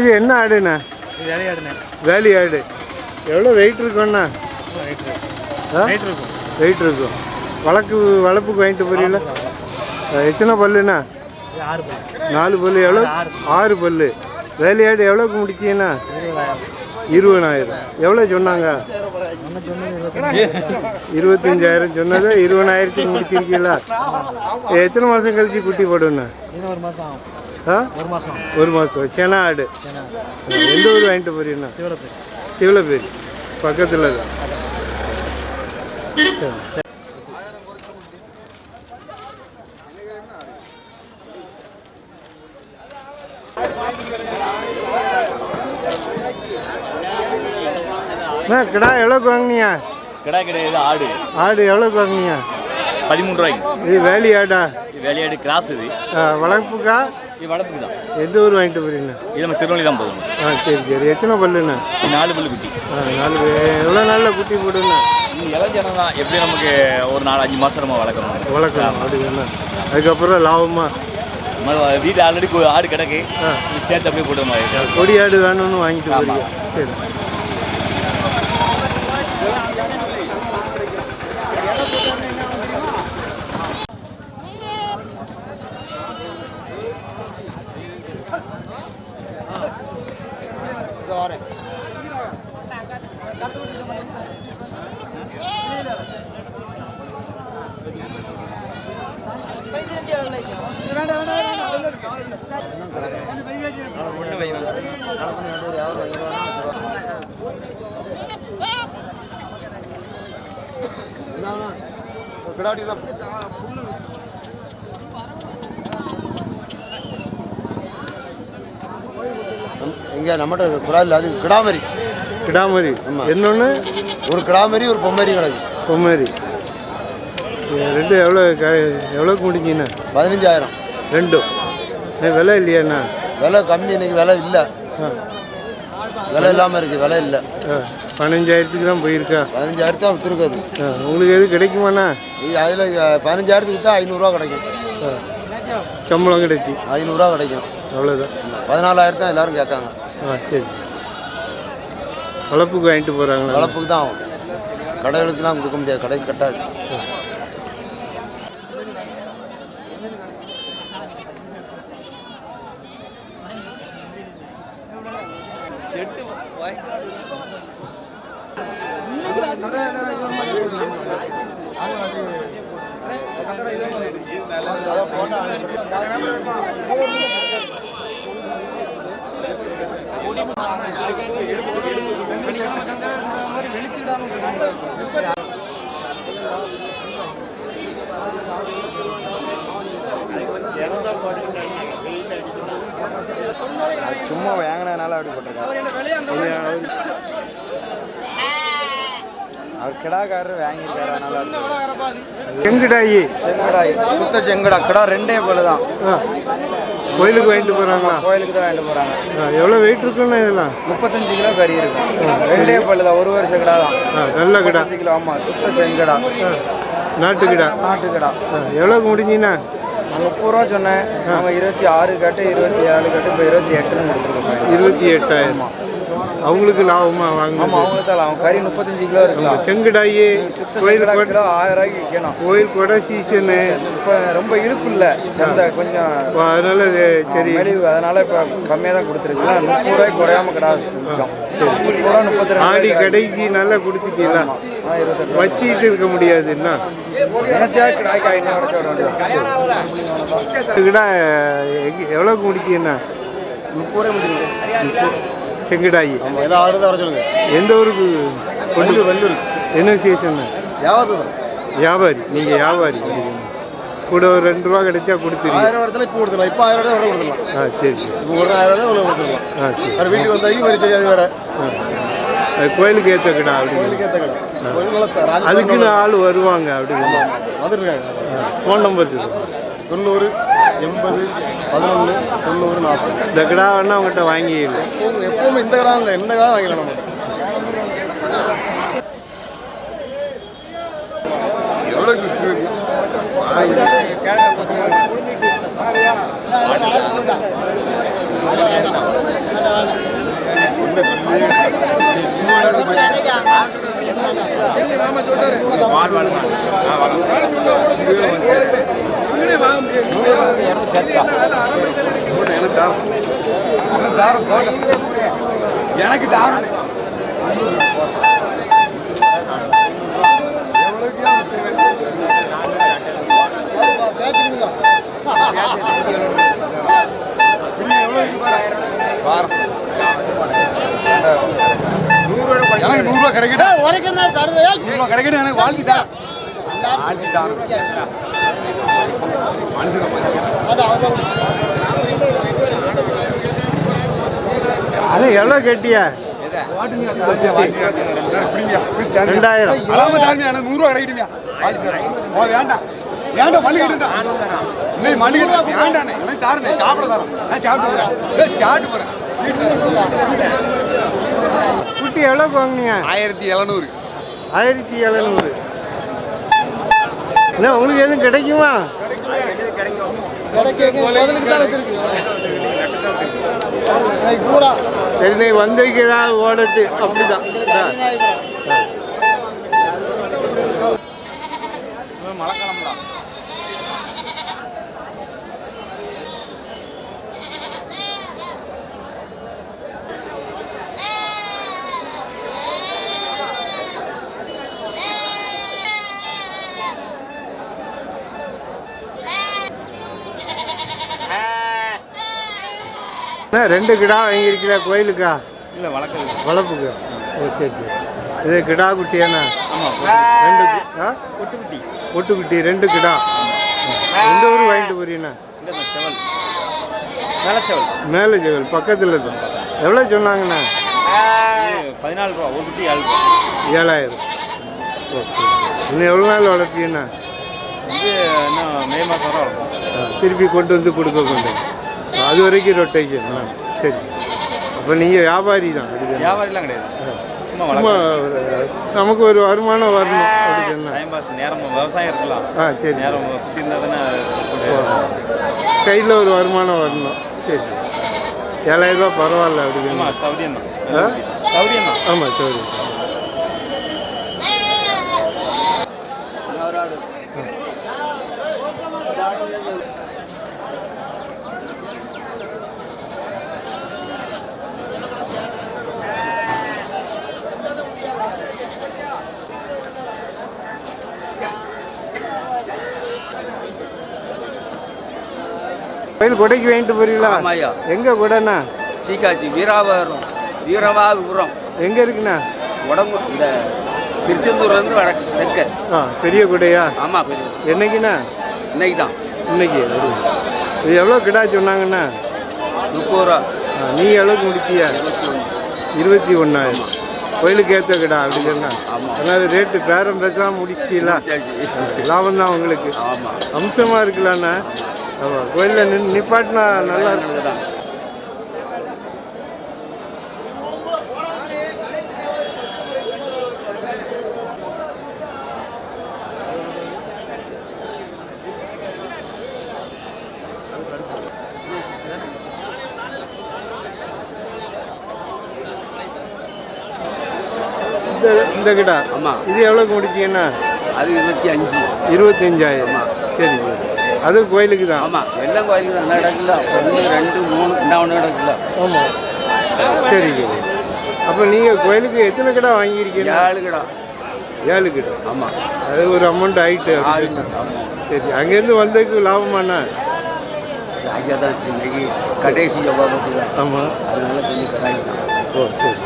இது என்ன ஆடுண்ணா? வேலி ஆடு. எவ்வளோ வெயிட் இருக்கும்ண்ணா? ரைட் இருக்கும். வெயிட் இருக்கும். வழக்கு வளர்ப்புக்கு வாங்கிட்டு போறீங்களா? எத்தனை பல்லுண்ணா? நாலு பல்லு எவ்வளோ? ஆறு பல்லு. வேலி ஆடு எவ்வளோக்கு முடிச்சீங்கன்னா இருபதாயிரம். எவ்வளோ சொன்னாங்க? இருபத்தஞ்சாயிரம் சொன்னதை இருபதாயிரத்துக்கு முடிச்சிருக்கீங்களா? எத்தனை மாதம் கழிச்சு குட்டி போடுண்ணா ஒரு மாதம் ஒரு மாதம் செனா ஆடு. எந்த ஊர் வாங்கிட்டு போறீங்கண்ணா? சிவரப்பேர் சிவலப்பேரி பக்கத்தில் தான் கிடா எவ்வளோக்கு வாங்கினியா கிடா கிடையாது ஆடு. ஆடு எவ்வளோக்கு வாங்கினியா பதிமூணு ரூபாய்க்கு. இது வேலி ஆடா இது விளையாடு கிராஸ் இது. வளர்ப்புக்கா? இது வளர்ப்புக்கு தான் எந்த ஊர் வாங்கிட்டு போறீங்க? இது நம்ம திருநெல்வேலி தான் போதும் ஆ சரி சரி. எத்தனை பல்லுண்ணா நாலு பல்லு குட்டி. ஆ நாலு எவ்வளோ நாளில் குட்டி போடுண்ணா இது இளஞ்சனம் தான் எப்படி நமக்கு ஒரு நாலு அஞ்சு மாதம் நம்ம வளர்க்கணும். வளர்க்கலாம் அப்படிங்கண்ணா அதுக்கப்புறம் லாபமா? வீட்டில் ஆல்ரெடி ஆடு கிடக்கு. சேர்த்து அப்படியே மாதிரி கொடி ஆடு வேணும்னு வாங்கிட்டு போறீங்க. சரி. இங்கே நம்மகிட்ட குழாயில் அது கிடாமரி. கிடாமரி. என்னொன்று ஒரு கிடாமரி ஒரு பொம்மரி கிடக்கு. பொம்மரி. ரெண்டு எவ்வளோ க எவ்வளோக்கு முடிஞ்சீண்ணா பதினஞ்சாயிரம். ரெண்டும் விலை இல்லையாண்ணா விலை கம்மி இன்னைக்கு விலை இல்லை. ஆ. விலை இல்லாமல் இருக்குது விலை இல்லை. ஆ பதினஞ்சாயிரத்துக்கு தான் போயிருக்கா? பதினஞ்சாயிரத்து தான் விற்றுருக்குது ஆ உங்களுக்கு எது கிடைக்குமாண்ணா? அதில் பதினஞ்சாயிரத்துக்கு விற்றா ஐநூறுரூவா கிடைக்கும். சம்பளம் கிடைச்சி. ஐநூறுரூவா கிடைக்கும். அவ்வளோதான் பதினாலாயிரம் தான் எல்லாரும் கேட்காங்க. ஆ சரி. வளர்ப்புக்கு வாங்கிட்டு போகிறாங்களா வளர்ப்புக்கு தான் ஆகும். கடைகளுக்குலாம் கொடுக்க முடியாது கடைக்கு கட்டாது. வெளிச்சிடாம ஜனதா பார்ட்டி சும்மா வாங்கினதுனால அப்படி போட்டிருக்காரு. அவர் கிடாக்காரர் வாங்கியிருக்காரு அதனால செங்குடாயி. செங்கடாய். சுத்த செங்கடா கிடா ரெண்டே போல தான். கோயிலுக்கு வாங்கிட்டு போகிறாங்களா கோயிலுக்கு தான் வாங்கிட்டு போகிறாங்க ஆ எவ்வளோ வெயிட் இருக்குண்ணா இதெல்லாம்? முப்பத்தஞ்சு கிலோ கறி இருக்கும். ரெண்டே பல்லு தான் ஒரு வருஷ கிடா தான். நல்ல கிடா. கிலோ ஆமாம் சுத்த செங்கடா. ஆ நாட்டு கிடா. நாட்டு கிடா. ஆ எவ்வளோக்கு முடிஞ்சிண்ணா நான் முப்பது ரூபா சொன்னேன். அவங்க இருபத்தி ஆறு கட்டு இருபத்தி ஏழு கட்டு இப்போ இருபத்தி எட்டுன்னு கொடுத்துருக்கோம். இருபத்தி எட்டாயிரம். அவங்களுக்கு லாபமா வாங்க ஆமாம் அவங்களுக்கு தான் அவன் கறி முப்பத்தஞ்சு கிலோ இருக்கலாம் செங்குடாயி கோயில் கொடை கிலோ ஆயிரம் ரூபாய்க்கு விற்கணும் கோயில் கொடை சீசனு இப்போ ரொம்ப இழுப்பு இல்லை. சந்தை கொஞ்சம் அதனால சரி. மெலிவு. அதனால இப்போ கம்மியாக தான் கொடுத்துருக்குல்ல முப்பது ரூபாய்க்கு குறையாம விற்கும் முப்பது ரூபா முப்பத்தி ரெண்டு ஆடி கடைசி நல்லா கொடுத்துட்டீங்களா? வச்சிட்டு இருக்க முடியாதுன்னா வேண்டியது கிடா எங்க- எவ்வளோக்கு முடிச்சீங்கன்னா முப்பது ரூபாய் முடியும் செங்குடாயி. ஆமாம் ஆடுதான் வர சொல்லுங்க. எந்த ஊருக்கு? வெள்ளூர் வெள்ளூர். என்ன சீசன் யாவது வியாபாரி. நீங்கள் வியாபாரி. கூட ஒரு ரெண்டு ரூபா கிடைச்சா கொடுத்துருங்க. ஆயிரம் இடத்துல இப்போ கொடுத்துடலாம். இப்போ ஆயிரம் உடனே கொடுத்துடலாம். ஆ சரி சரி. இப்போ ஒரு ஆயிரம் உடனே கொடுத்துடலாம். ஆ சரி. வேறு வீட்டுக்கு வந்தாக்கி வரி தெரியாது வேற. கோயிலுக்கு ஏற்ற கிடா அப்படி. கோயிலுக்கு ஏற்ற கடை அதுக்குன்னு ஆள் வருவாங்க அப்படிங்க வந்துட்டு இருக்காங்க. ஃபோன் நம்பர் தொண்ணூறு எண்பது பதினொன்று தொண்ணூறு நாற்பது. இந்த கிடா வேணா அவங்ககிட்ட வாங்கிடலாம் எப்பவும் எப்பவுமே இந்த கடை இல்லை எந்த கடை வாங்கிக்கலாம் நம்ம. எவ்வளோ எனக்கு தாரம் எனக்கு நூறுரூவா கிடைக்கட்டா? நூறுரூவா கிடைக்கட்டும் எனக்கு வாழ்த்துட்டா வாழ்த்துட்டாரு அது எவ்வளோ கட்டியா? ரெண்டாயிரம். அலாம தாருங்க எனக்கு நூறுரூவா கிடைக்கட்டுமியா ஓ வேண்டாம் வேண்டாம் மல்லி கட்டுண்டா இன்னைக்கு மல்லி கட்டு வேண்டாண்ணே எனக்கு தாருண்ணே சாப்பிட தரோம் நான் சாப்பிட்டு போறேன் சாப்பிட்டு போறேன் குட்டி எவ்வளோக்கு வாங்குனீங்க? ஆயிரத்தி எழுநூறு. ஆயிரத்தி எழுநூறு என்ன உங்களுக்கு எதுவும் கிடைக்குமா? எதுனே வந்ததுக்கு ஏதாவது ஓடட்டு. அப்படிதான். ஆ. மழைக்காலம்லாம் என்ன ரெண்டு கிடா வாங்கியிருக்கிறா கோயிலுக்கா? இல்லை வளர்க்குறது வளர்ப்புக்கு? ஓ சரி சரி இது கிடா குட்டியாண்ணா ரெண்டு ஆ? கொட்டுக்குட்டி ஒட்டுக்குட்டி ரெண்டு கிடா. எந்த ஊர் வாங்கிட்டு போறீங்கண்ணா மேலச்செவல். மேலே ஜெகல் பக்கத்தில் தான் எவ்வளோ சொன்னாங்கண்ணா? பதினாலு ரூபா ஒரு குட்டி ஏழு ரூபா ஏழாயிரம். ஓகே. இன்னும் எவ்வளோ நாள் வளர்ப்பீங்கண்ணா இது இன்னும் மே மாதம் திருப்பி கொண்டு வந்து கொடுக்க கொண்டு. அது வரைக்கும் ரொட்டேஷன் சரி. அப்போ நீங்கள் வியாபாரி தான் வியாபாரிலாம் கிடையாது. சும்மா நமக்கு ஒரு வருமானம் வரணும் அப்படி சொன்னா டைம் பாஸ் நேரம் விவசாயம் இருக்கலாம். ஆ சரி. நேரம் இருந்தால் தானே கையில் ஒரு வருமானம் வரணும். சரி ரூபாய் பரவாயில்ல அப்படி சொன்னா. ஆமாம் சௌரியம் கோயில் கொடைக்கு வாங்கிட்டு போறீங்களா? ஆமாய்யா. எங்க கொடைண்ணா? சீக்காச்சி வீராபுரம் வீரவாகுபுரம் எங்க இருக்குண்ணா? உடம்பு இந்த திருச்செந்தூர்லேருந்து வடக்கு தெற்க. ஆ பெரிய கொடையா? ஆமாம் பெரிய என்னைக்குண்ணா? இன்னைக்கு தான் இன்னைக்கு இது எவ்வளோ கிடா சொன்னாங்கண்ணா? முப்பது ரூபா. நீ எவ்வளோக்கு முடிச்சியா? இருபத்தி ஒன்றாயிரம் கோயிலுக்கு ஏற்ற கிடா அப்படி சொன்னா. ஆமாம். அதனால ரேட்டு பேரம் பேசாமல் முடிச்சிட்டீங்களா? லாபம் தான் உங்களுக்கு. ஆமாம் அம்சமா இருக்கலாண்ணா. ஆமாம் கோயிலில் நின் நிப்பாட்டினா நல்லா இருக்கும். தான் இந்த இந்த கிடா ஆமாம் இது எவ்வளோக்கு முடிச்சீங்கண்ணா அது இருபத்தி அஞ்சு. இருபத்தஞ்சாயிரம் சரி அது கோயிலுக்கு தான். ஆமாம் எல்லாம் கோயிலுக்கு தான். நடக்கல ஒன்று ரெண்டு மூணு என்ன ஒன்று நடக்கல. ஆமாம் சரி சரி. அப்போ நீங்கள் கோயிலுக்கு எத்தனை கிடா வாங்கியிருக்கீங்க? ஏழு கிடா. ஏழு கிடா. ஆமாம் அது ஒரு அமௌண்ட். ஆமாம் சரி அங்கேருந்து வந்ததுக்கு லாபமாண்ணா ஐயா தான் இன்னைக்கு கடைசி எவ்வளோ ஆமாம் அதனால கொஞ்சம் கடாயிட்டான் ஓ சரி.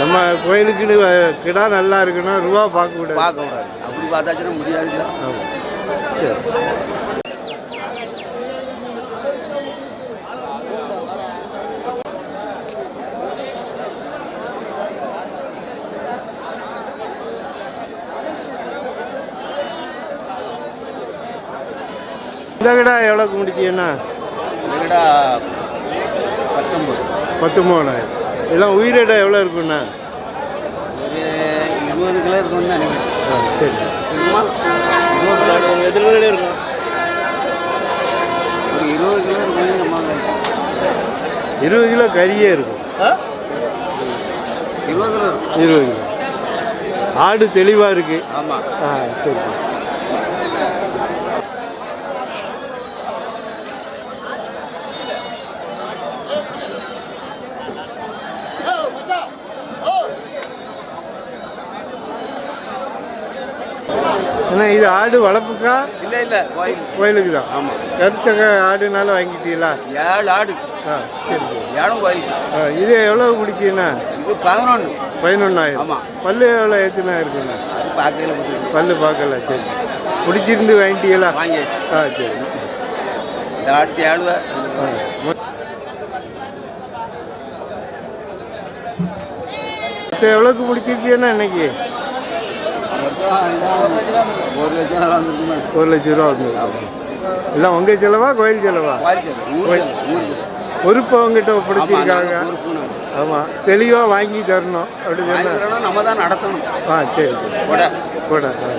நம்ம கோயிலுக்குன்னு கிடா நல்லா இருக்குன்னா ரூபா பார்க்கக்கூடாது பார்க்க கூடாது. அப்படி பார்த்தாச்சுன்னா முடியாதுல்ல ஆமாம் சரி இந்த கிடா எவ்வளோக்கு முடிச்சீங்கன்னா இந்த கிடா பத்தொம்பது பத்தொம்போதாயிரம் இதெல்லாம் உயிரிடை எவ்வளோ இருக்குண்ணா இருபது கிலோ இருக்கும்னு நினைக்கிறேன். சரி. இருக்குமா. இருபது கிலோ இருக்கும் ஒரு இருபது கிலோ இருபது கறியே இருக்கும். இருபது கிலோ இருபது கிலோ. ஆடு தெளிவாக இருக்கு. ஆமா. ஆ சரி. அண்ணா இது ஆடு வளர்ப்புக்கா? இல்ல இல்ல கோயில். கோயிலுக்கு தான் ஆமா. கருத்தக ஆடுனால வாங்கிட்டீங்களா? ஏழு ஆடு. ஆ சரி. சரி ஏழும் கோயில் ஆ, இது எவ்வளோ பிடிச்சிண்ணா இது பதினொன்று பதினொன்றாயிரம் ஆமா. பல்லு எவ்வளோ ஏற்றுனா இருக்குண்ணா கொடுத்துருக்கு. பல்லு பார்க்கல சரி. பிடிச்சிருந்து வாங்கிட்டீங்களா? வாங்கியாச்சு. ஆ சரி. இந்த ஆட்டு ஏழு ஆ. மொ- மொத்தம் எவ்வளோக்கு பிடிச்சிருக்கீங்கன்னா இன்னைக்கு? ஒரு லட்சம் ரூபா வந்துருக்கு ஒரு லட்ச ரூபா வந்து. எல்லாம் உங்கள் செலவா கோயில் செலவா? ஊருக்கு பொறுப்பு அவங்ககிட்ட ஒப்படைச்சிருக்காங்க. நாங்க பொறுப்பு ஆமாம் தெளிவாக வாங்கி தரணும் அப்படின்னு சொன்னா. நம்ம தான் நடத்தணும் ஆ சரி சரி. போட. கூட ஆ.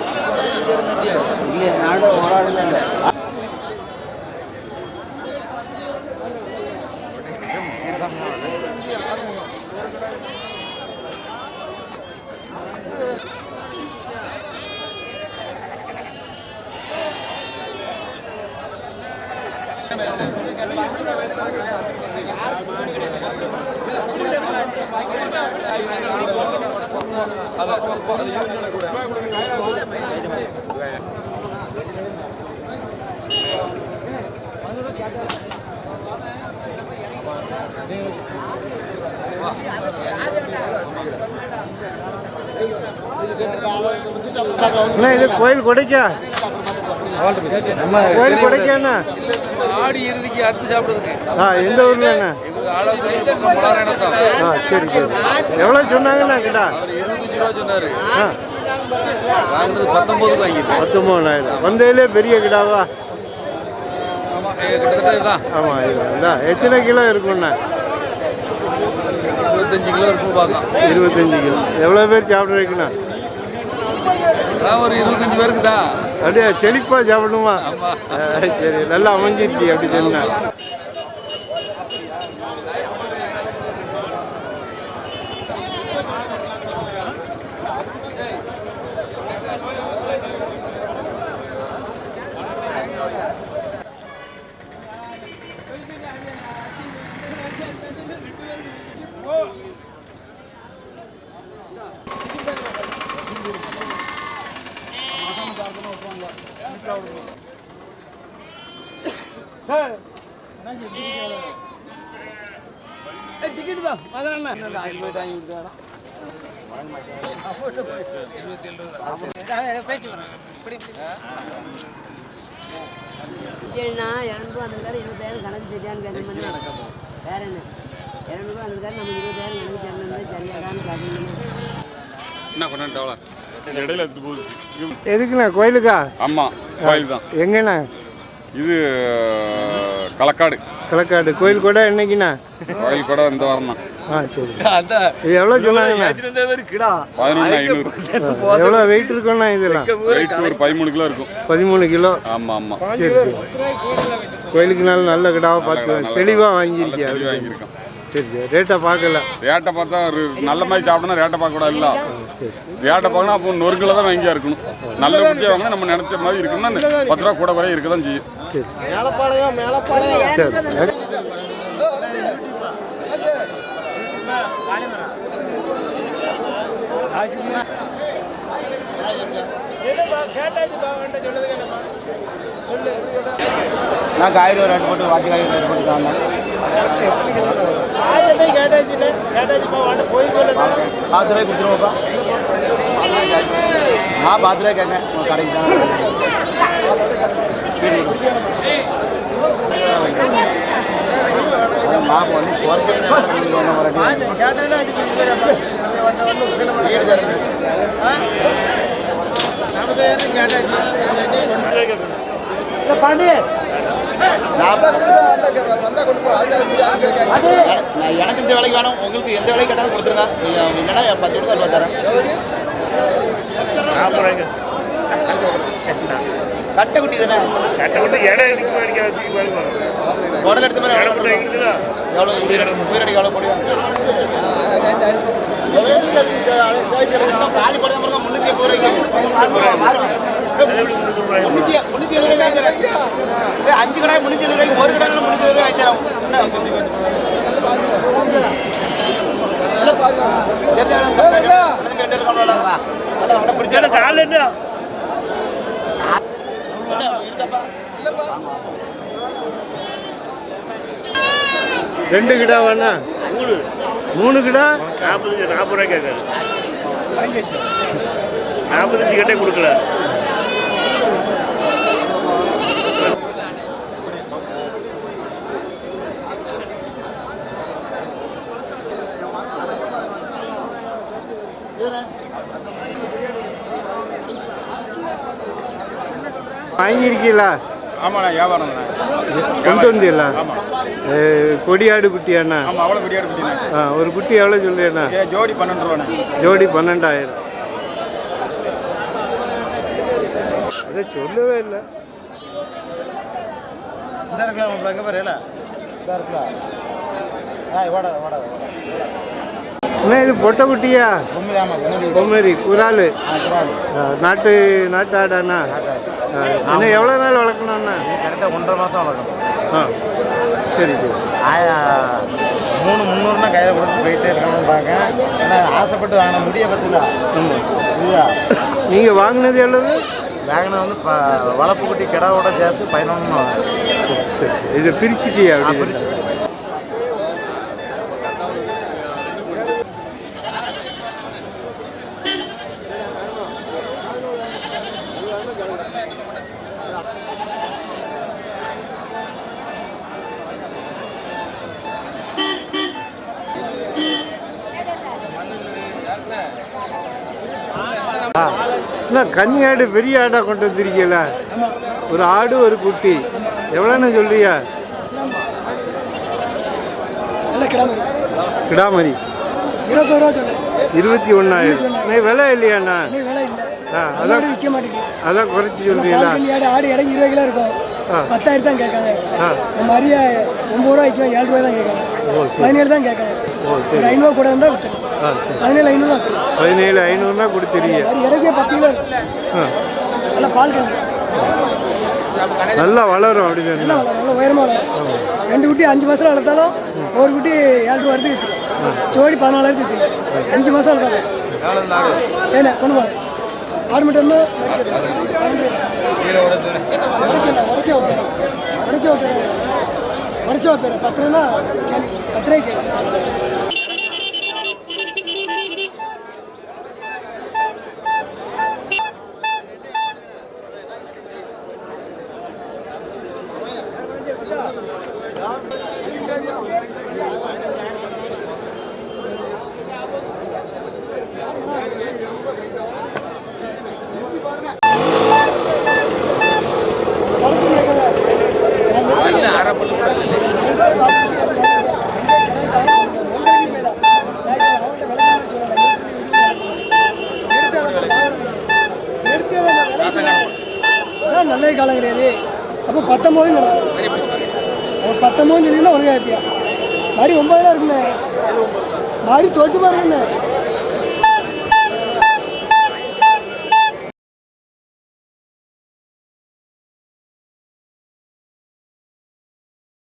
இல்லையா நாடு ஒரு ஆடு தான் இல்லை அண்ணா இது கோயில் கொடைக்கா? கோயில் கொடைக்காண்ணா ஆடி இறுதிக்கு அறுத்து சாப்பிடுறதுக்கு. ஆ எந்த ஊர்ல அண்ணா எங்களுக்கு ஆளாவது மலாரணம் தான் ஆ சரி சரி. எவ்வளோ சொன்னாங்கண்ணா கிட்டா? இருபத்தஞ்சு ரூபா சொன்னாரு. ஆ. வாங்கினது பத்தொம்போதாயிரம் வந்ததுலே பெரிய கிடாவா? கிட்டத்தட்ட இதுதான். ஆமாம் இதுதான். எத்தனை கிலோ இருக்கும்ண்ணா? இருபத்தஞ்சு கிலோ இருக்கும் பார்க்கலாம். இருபத்தஞ்சு கிலோ. எவ்வளோ பேர் சாப்பிட்றீங்கண்ணா ஒரு இருபத்தஞ்சு பேருக்கு தான். அப்படியே செழிப்பாக சாப்பிடணுமா? சரி நல்லா அமைஞ்சிருச்சு அப்படி சொன்னா. சரிண்ணா இரநூறுவா வந்திருக்காரு இருபத்தாயிரம் கணக்கு சரியான்னு கேட்டு பண்ணி வேற என்ன? இரநூறுவா வந்திருக்காரு நமக்கு இருபத்தாயிரம் கணக்கு தரணும் சரியாடான்னு என்ன இடையில எடுத்து போகுது. எதுக்குண்ணா கோயிலுக்கா? ஆமாம் கோயில் தான். எங்கண்ணா? இது களக்காடு. களக்காடு. கோயில் கூட என்னைக்குண்ணா? கோயில் கூட இந்த வாரம் தான். ஆ சரி. இது எவ்வளோ சொன்னாங்கண்ணா? பதினொன்று ஐநூறு. எவ்வளோ வெயிட் இருக்கும்ண்ணா இதெல்லாம்? வெயிட் ஒரு பதிமூணு கிலோ இருக்கும். பதிமூணு கிலோ? ஆமாம் ஆமாம் சரி சரி. நல்ல கிடாவை பார்த்து தெளிவாக வாங்கியிருக்கியா? வாங்கியிருக்கோம். சரி சரி. ரேட்டை பார்க்கல. ரேட்டை பார்த்தா ஒரு நல்ல மாதிரி சாப்பிடணும் ரேட்டை பார்க்க கூடாது இல்லை. ரேட்டை பார்க்கணும் அப்போ நொறுக்கில் தான் வாங்கியா இருக்கணும். நல்ல குட்டியாக வாங்கினா நம்ம நினச்ச மாதிரி இருக்கணும்னா பத்து ரூபா கூட குறைய இருக்க தான் செய்யும். மேலப்பாளையம் மேலப்பாளையம். சரி. நான் காய்கறி ஒரு ரெண்டு போட்டு வாட்டி காய்கறி ரெண்டு போட்டு ரூபாய் நான் ரூபாய் கேட்டேன். உங்கள் கடைக்கு தான் மாப்பு வந்து எனக்கு இந்த வேலைக்கு வேணும் உங்களுக்கு எந்த விலைக்கு கேட்டாலும் கொடுத்துருங்க இல்லைன்னா பத்து ரூபாய் தரேன் கட்டை குட்டி தானே உடல் எடுத்த மாதிரி எவ்வளோ? எவ்வளோ உயிரடி உயிரடி எவ்வளோ போடுவா காலி போடுற மாதிரி முன்னூத்தி ஐம்பது ரூபாய்க்கு அஞ்சு கடை ரூபாய்க்கு ஒரு கடை எழுபது ரூபாய் ரெண்டு கிடா வேணா. மூணு கிடா? நாற்பது நாற்பது ரூபாய் கேட்காது நாற்பத்தஞ்சு கிட்டே கொடுக்கல. வாங்கியிருக்கீங்களா? ஆமாண்ணா வியாபாரம் கொண்டு வந்தீங்களா? ஆமாம் கொடியாடு குட்டியாண்ணா? ஆமாம் அவ்வளோ குட்டியாடு குட்டிண்ணே. ஆ ஒரு குட்டி எவ்வளோ சொல்றீண்ணா ஏ ஜோடி பன்னெண்டு ரூபாண்ணே ஜோடி பன்னெண்டாயிரம். அதை சொல்லவே இல்லை. இந்த இருக்கலாம் உங்களுக்கு எங்கே பாரு இந்த. இருக்கலாம் ஆ ஓடாத ஓடாத ஓடாத அண்ணா இது பொட்டை குட்டியா பொம்மரி குரால். குரால் நாட்டு நாட்டு ஆடாண்ணா இன்னும் எவ்வளோ நாள் வளர்க்கணும்ண்ணா? கரெக்டாக ஒன்றரை மாதம் வளர்க்கணும் ஆ சரி சரி. ஆயா மூணு முந்நூறுனா கையில் கொடுத்து போயிட்டே இருக்கணும்னு பார்க்க ஏன்னா ஆசைப்பட்டு வாங்கின முடிய பற்றில நீங்கள் வாங்கினது எவ்வளவு? வேகனை வந்து வளர்ப்பு குட்டி கிடாவோட சேர்த்து பதினொன்று சரி இதை பிரிச்சிட்டியா பிரிச்சு என்ன கன்னி ஆடு பெரிய ஆடா கொண்டு வந்திருக்கீங்களா? ஒரு ஆடு ஒரு குட்டி. எவ்வளோன்னு சொல்றியா கிடாமரி இருபத்தி ஒன்றாயிரம் நீ விலை இல்லையாண்ணா அதான் அதான் குறைச்சி சொல்றீங்களா? ஆடு இடைக்கு இருபது கிலோ இருக்கும். பத்தாயிரம் தான் கேட்காங்க. அரிய ஒம்பது ரூபா ஏழு ரூபாய் தான் கேட்காங்க. பதினேழு தான் கேட்காங்க. ஒரு ஐநூறுவா கூட இருந்தால் சரி பதினேழு ஐநூறு பதினேழு ஐநூறுனா கொடுத்துருங்க அது இடைக்கே பத்து கிலோ நல்லா பால் கண்டு நல்லா வளரும் அப்படி சொன்னா நல்லா நல்லா உயரமாக வளரும் ரெண்டு குட்டி அஞ்சு மாதம் வளர்த்தாலும் ஒரு குட்டி ஏழு ரூபா வரைக்கும் விற்றுரும் ஜோடி பதினாலாயிரத்து விற்றுரும் அஞ்சு மாதம் வளர்த்தாலும் ஏண்ணே கொண்டு போங்க ஆறு மட்டும் தான் உடச்ச உடச்ச உடச்ச வைப்பேன் பத்து ரூபா கேள்வி பத்து ரூபாய் கேள்வி நல்ல காலம் கிடையாது அப்போ பத்தொம்போது பத்தொம்போது தொட்டு பாருங்க